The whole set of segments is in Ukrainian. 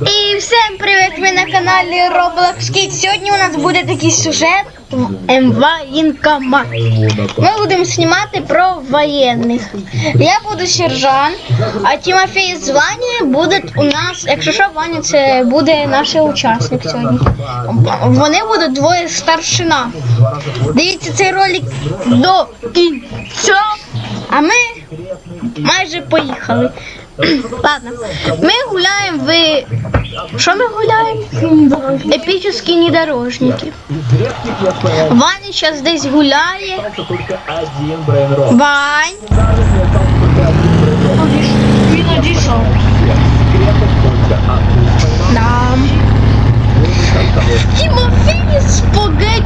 І всім привіт! Ви на каналі Roblox Kids. Сьогодні у нас буде такий сюжет МВ Інкомат. Ми будемо знімати про воєнних. Я буду сержант, а Тимофій з Вані будуть у нас, якщо що, Ваня це буде наш учасник сьогодні. Вони будуть двоє старшина. Дивіться цей ролик до кінця. А ми майже поїхали. Ладно, ми гуляємо в... Що ми гуляємо? Епічні недорожники. Ваня зараз десь гуляє. только один брейнрот. Вань. Він одійшов. Да. Тимофій спагетті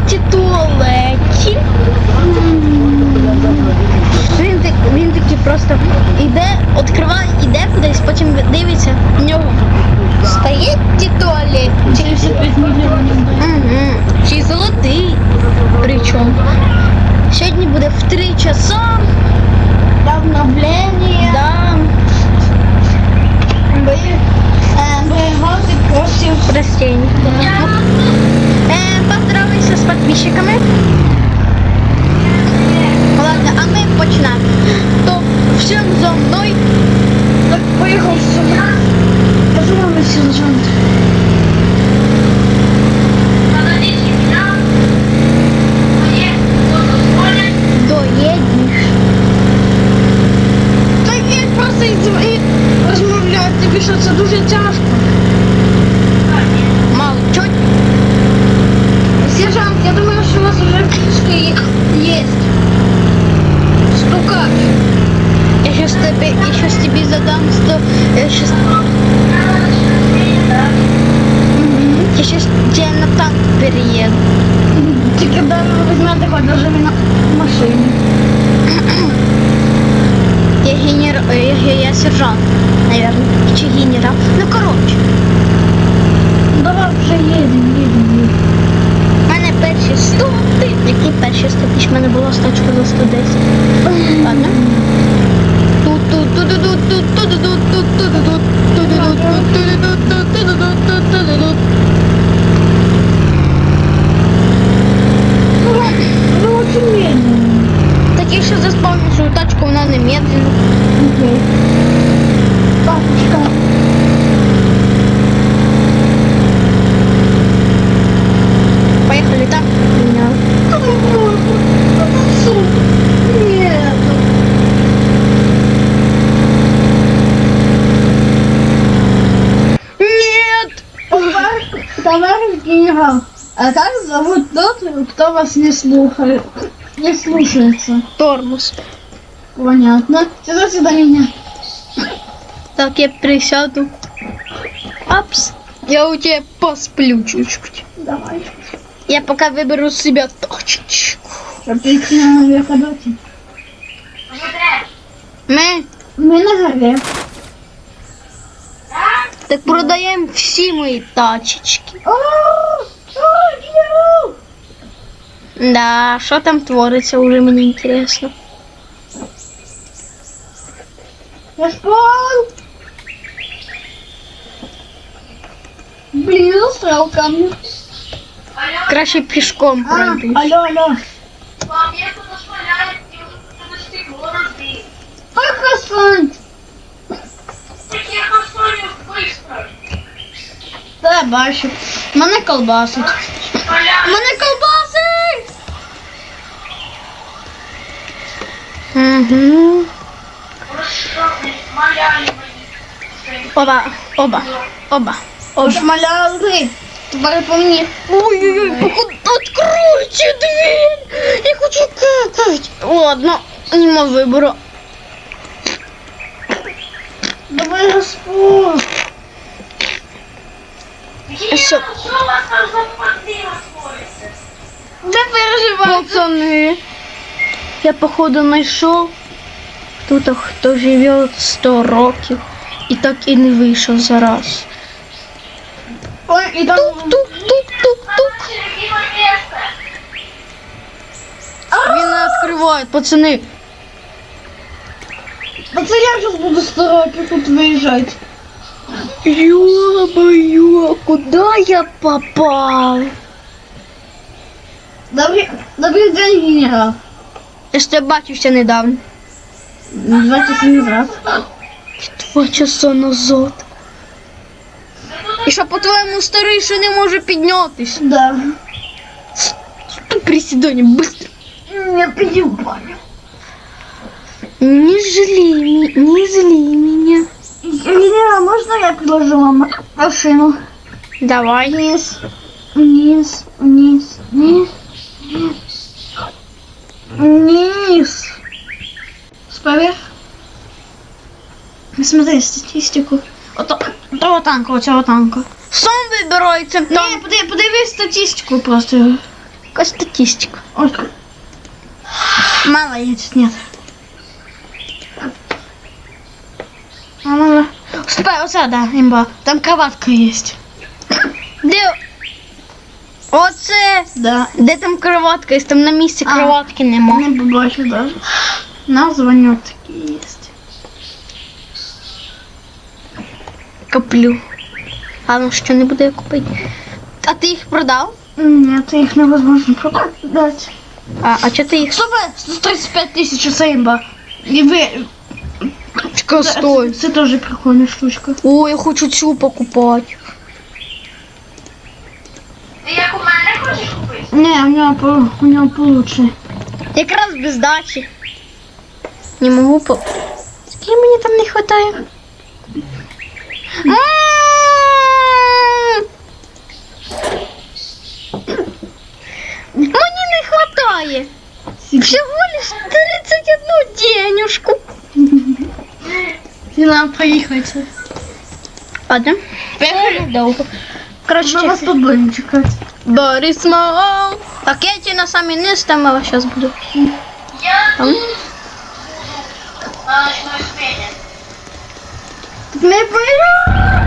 потім дивиться, в нього стоїть ті туалет. 75 мільйонів. Угу. Чи золотий. Причому. Сьогодні буде в 3 часа. Обновлення. Да. Боевался против растений. Э, поздоровайся с подписчиками. Ладно, а тобі що це дуже тяжко. Мало чуть. Сержант, я думаю, що у вас уже фішки є. Стукач. Я сейчас тебе, я сейчас тебе задам сто... Я сейчас... Я сейчас тебя на танк перееду. Ты когда возьмете хоть даже на машине. Я генерал, я, я сержант, Наверное. Чи генерал. Ну, короче. Давай вже їдемо, їдемо. У мене перші 100 тисяч. Які перші 100 тисяч? У мене була стачка за 110. Ладно. Ну, тот, кто вас не слушает? Не слушается. Тормоз. Понятно. Сюда, сюда меня. Так, я присяду. Апс. Я у тебя посплю чуть-чуть. Давай. Я пока выберу себе точечку. Отлично на вертолете. Ми Мы на горе. так продаємо всі мої тачечки. О, о, генерал! Да, що там твориться, уже мені інтересно. Я спал. Блин, застрял ко мне. Краще пішком А, пройду. алло, алло. Ах, Хасан. Та я бачу. Мене колбасить. Мене колбасить! Угу. Оба, оба, оба, оба. Шмаляли. Тепер по мені. Ой-ой-ой, походу, откройте дверь! Я хочу какать. Ладно, нема вибору. Давай Господь. Що? Не переживай. Пацаны, я походу знайшов тут хто живе 100 років і так і не вийшов зараз. Ой, і там... Тук-тук-тук-тук. Він не відкриває, пацани. Пацан, я зараз буду 100 років тут виїжджати. Ё-моё, куда я попал? Добрий, добрий день, генерал. Я ж тебе бачився недавно. Два часа назад. Два часа назад. І що по-твоєму старий ще не може піднятися? Да. Присідання, быстро. В баню. Не жали, ми- не зли меня. Генерал, можна я предложу вам машину? Давай. Вниз, вниз, вниз, вниз. Смотри статистику. Ото, того танка, оцього танка. Сам вибирається Ні, там. подиви, подивись статистику просто. Яка статистика. Ось. Мало яиц нет. А мало. Стой, оце, да, имба. Там кроватка есть. Де? Оце. Да. Де там кроватка? Якщо там на місці кроватки нема. Не побачу даже. Названня такі есть. Куплю. А ну що не буде купити. А ти їх продав? Нет, их невозможно продать. А, а чого ти їх Что вы? 135 тысяч це имба. І ви... Чекай, Це, стой. це теж прикольна штучка. О, я хочу цю покупати. Не, у нього, по, у нього получше. Якраз без дачі. Не можу по. Скільки мені там не вистачає? І нам поїхати. Ладно. Поехали довго. Коротше, Ми вас тут будем чекать. Борис Мау. Так, я тебе на самый низ, там я сейчас буду. Там. Не поїхали.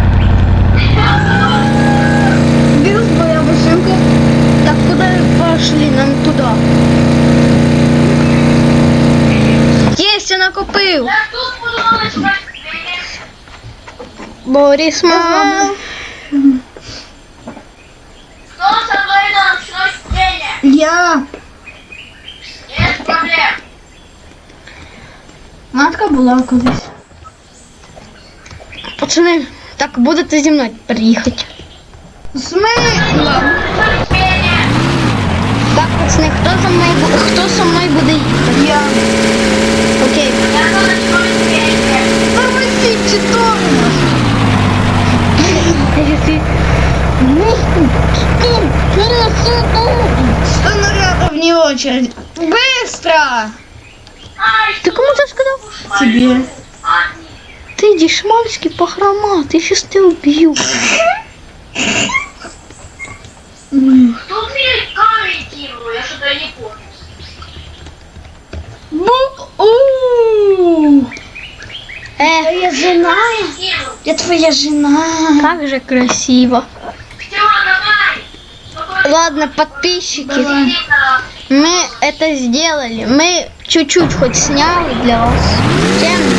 Борис Мау. Кто со мной на ночной смене? Я. Нет проблем. Матка була колись. Пацаны, так будете зі мною приїхати. Смисла. Так, пацани, хто за очередь. Быстро! Ты кому это сказал? Тебе. Ты дешмальский похромал, ты сейчас тебя убью. Кто умеет комментирую? Я что-то не помню. Э, твоя жена. Я твоя жена. Как же красиво. Ладно, подписчики. Давай. Тихо. мы это сделали. Мы чуть-чуть хоть сняли для вас. Всем